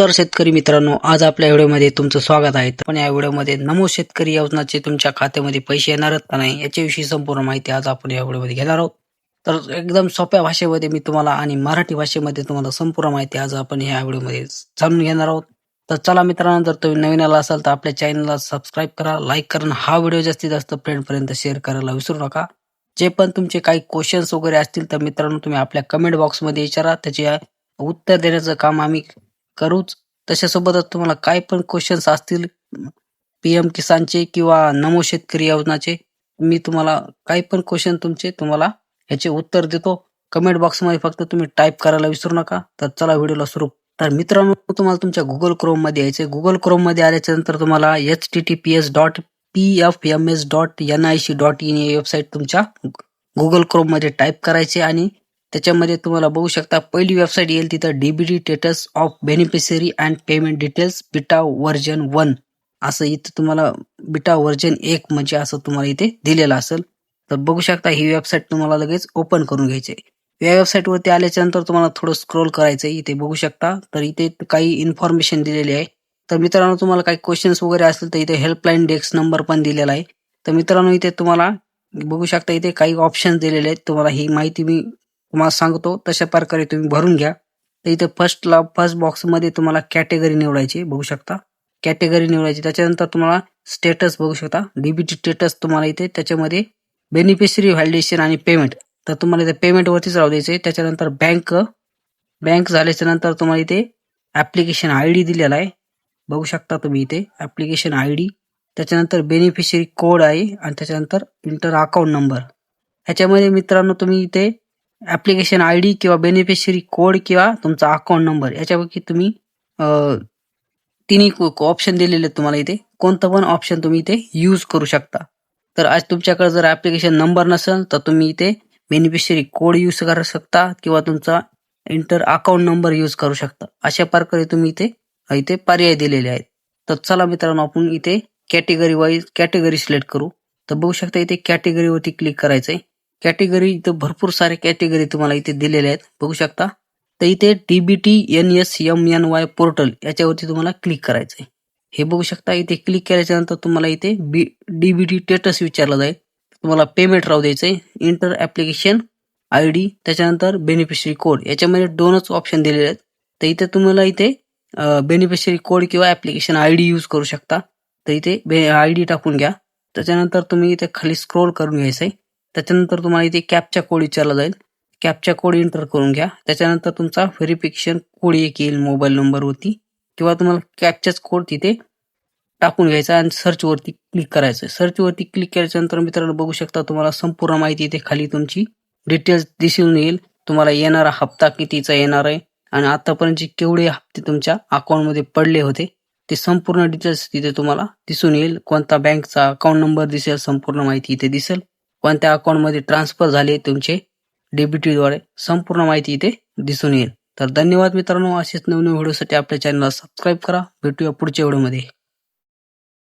नमस्कार शेतकरी मित्रांनो आज आपल्या व्हिडिओमध्ये तुमचं स्वागत आहे. पण या व्हिडिओमध्ये नमो शेतकरी योजनाचे तुमच्या खात्यामध्ये पैसे येणार का नाही याच्याविषयी संपूर्ण माहिती आज आपण या व्हिडिओमध्ये घेणार आहोत. तर एकदम सोप्या भाषेमध्ये मी तुम्हाला आणि मराठी भाषेमध्ये तुम्हाला संपूर्ण माहिती आज आपण या व्हिडिओमध्ये जाणून घेणार आहोत. तर चला मित्रांनो जर तुम्ही नवीन आला असाल तर आपल्या चॅनलला सबस्क्राईब करा लाईक करा हा व्हिडिओ जास्तीत जास्त फ्रेंडपर्यंत शेअर करायला विसरू नका. जे पण तुमचे काही क्वेश्चन्स वगैरे असतील तर मित्रांनो तुम्ही आपल्या कमेंट बॉक्समध्ये विचारा. त्याचे उत्तर देण्याचं काम आम्ही करूच. तशासोबतच तुम्हाला काय पण क्वेश्चन्स असतील पी एम किसानचे किंवा नमो शेतकरी योजनाचे मी तुम्हाला काही पण क्वेश्चन तुमचे तुम्हाला ह्याचे उत्तर देतो. कमेंट बॉक्समध्ये फक्त तुम्ही टाईप करायला विसरू नका. तर चला व्हिडिओला सुरू. तर मित्रांनो तुम्हाला तुमच्या गुगल क्रोममध्ये यायचे गुगल क्रोममध्ये आल्याच्यानंतर तुम्हाला H T T P S dot P F M S dot N I C dot in he website तुमच्या गुगल क्रोममध्ये टाईप करायचे आणि त्याच्यामध्ये तुम्हाला बघू शकता पहिली वेबसाईट येईल तिथं DBT status of beneficiary and payment details beta version one असं इथं तुम्हाला बिटा व्हर्जन एक म्हणजे असं तुम्हाला इथे दिलेलं असेल. तर बघू शकता ही वेबसाईट तुम्हाला लगेच ओपन करून घ्यायची या वेबसाईटवरती आल्याच्यानंतर आल्याच्यानंतर तुम्हाला थोडं स्क्रोल करायचं आहे इथे बघू शकता. तर इथे काही इन्फॉर्मेशन दिलेली आहे. तर मित्रांनो तुम्हाला काही क्वेश्चन्स वगैरे असतील तर इथे हेल्पलाईन डेस्क नंबर पण दिलेला आहे. तर मित्रांनो इथे तुम्हाला बघू शकता इथे काही ऑप्शन दिलेले आहेत. तुम्हाला ही माहिती मी तुम्हाला सांगतो तशा प्रकारे तुम्ही भरून घ्या. तर इथे फर्स्टला फर्स्ट बॉक्समध्ये तुम्हाला कॅटेगरी निवडायची बघू शकता. कॅटेगरी निवडायची त्याच्यानंतर तुम्हाला स्टेटस बघू शकता. डीबीटी स्टेटस तुम्हाला इथे त्याच्यामध्ये बेनिफिशरी व्हॅलिडेशन आणि पेमेंट तर तुम्हाला इथे पेमेंटवरतीच राहू द्यायचं आहे त्याच्यानंतर बँक बँक झाल्याच्यानंतर तुम्हाला इथे ऍप्लिकेशन आय डी दिलेला आहे. बघू शकता तुम्ही इथे ऍप्लिकेशन आय डी त्याच्यानंतर बेनिफिशरी कोड आहे आणि त्याच्यानंतर इंटर अकाउंट नंबर ह्याच्यामध्ये मित्रांनो तुम्ही इथे ऍप्लिकेशन आय डी किंवा बेनिफिशरी कोड किंवा तुमचा अकाउंट नंबर याच्यापैकी तुम्ही तिन्ही ऑप्शन दिलेले आहेत तुम्हाला इथे. कोणतं पण ऑप्शन तुम्ही इथे यूज करू शकता. तर आज तुमच्याकडे जर ऍप्लिकेशन नंबर नसेल तर तुम्ही इथे बेनिफिशरी कोड यूज करू शकता किंवा तुमचा इंटर अकाउंट नंबर यूज करू शकता. अशा प्रकारे तुम्ही इथे इथे पर्याय दिलेले आहेत. तर चला मित्रांनो आपण इथे कॅटेगरी वाईज कॅटेगरी सिलेक्ट करू. तर बघू शकता इथे कॅटेगरीवरती क्लिक करायचंय. कॅटेगरी इथं भरपूर सारे कॅटेगरी तुम्हाला इथे दिलेले आहेत. बघू शकता. तर इथे DBT N S M N Y portal याच्यावरती तुम्हाला क्लिक करायचंय. हे बघू शकता इथे क्लिक केल्याच्यानंतर तुम्हाला इथे बी डीबीटी स्टेटस विचारला जाईल. तुम्हाला पेमेंट राहू द्यायचंय. इंटर ऍप्लिकेशन आय डी त्याच्यानंतर बेनिफिशरी कोड याच्यामध्ये दोनच ऑप्शन दिलेले आहेत. तर इथे तुम्हाला इथे बेनिफिशरी कोड किंवा ऍप्लिकेशन आय डी यूज करू शकता. तर इथे बे आय डी टाकून घ्या. त्याच्यानंतर तुम्ही इथे खाली स्क्रोल करून घ्यायचंय. त्याच्यानंतर तुम्हाला इथे कॅपचा कोड विचारला जाईल. कॅपचा कोड एंटर करून घ्या. त्याच्यानंतर तुमचा व्हेरिफिकेशन कोड एक येईल मोबाईल नंबरवरती किंवा तुम्हाला कॅपचाच कोड तिथे टाकून घ्यायचा आणि सर्चवरती क्लिक करायचं. सर्चवरती क्लिक केल्याच्यानंतर मित्रांनो बघू शकता तुम्हाला संपूर्ण माहिती इथे खाली तुमची डिटेल्स दिसून येईल. तुम्हाला येणारा हप्ता कितीचा येणार आहे आणि आतापर्यंतचे केवढे हप्ते तुमच्या अकाउंटमध्ये पडले होते ते संपूर्ण डिटेल्स तिथे तुम्हाला दिसून येईल. कोणता बँकचा अकाउंट नंबर दिसेल संपूर्ण माहिती इथे दिसेल. कोणत्या अकाउंटमध्ये ट्रान्सफर झाले तुमचे डीबीटीद्वारे संपूर्ण माहिती इथे दिसून येईल. तर धन्यवाद मित्रांनो असेच नवीन व्हिडिओसाठी आपल्या चॅनलला सबस्क्राईब करा. भेटूया पुढच्या व्हिडिओमध्ये